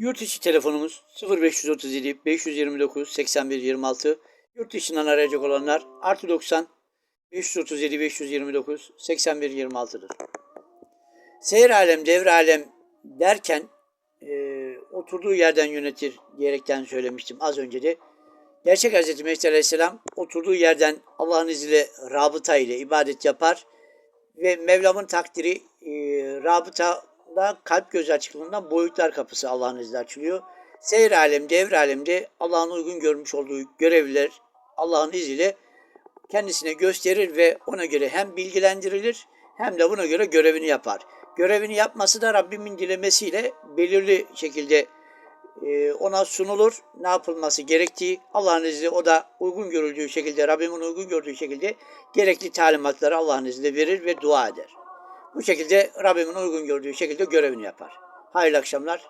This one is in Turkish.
Yurt içi telefonumuz 0537 529 81 26. Yurt dışından arayacak olanlar artı 90 537 529 81 26'dır. Seyir alem, devir alem derken e, oturduğu yerden yönetir diyerekten söylemiştim az önce de. Gerçek Hz. Mehdi Aleyhisselam oturduğu yerden Allah'ın izniyle rabıta ile ibadet yapar ve Mevlam'ın takdiri e, rabıtada kalp göz açıklığından boyutlar kapısı Allah'ın izniyle açılıyor. Seyir alem, devir alemde Allah'ın uygun görmüş olduğu görevler Allah'ın izniyle kendisine gösterir ve ona göre hem bilgilendirilir hem de buna göre görevini yapar. Görevini yapması da Rabbimin dilemesiyle belirli şekilde e, ona sunulur. Ne yapılması gerektiği Allah'ın izniyle o da uygun görüldüğü şekilde, Rabbimin uygun gördüğü şekilde gerekli talimatları Allah'ın izniyle verir ve dua eder. Bu şekilde Rabbimin uygun gördüğü şekilde görevini yapar. Hayırlı akşamlar.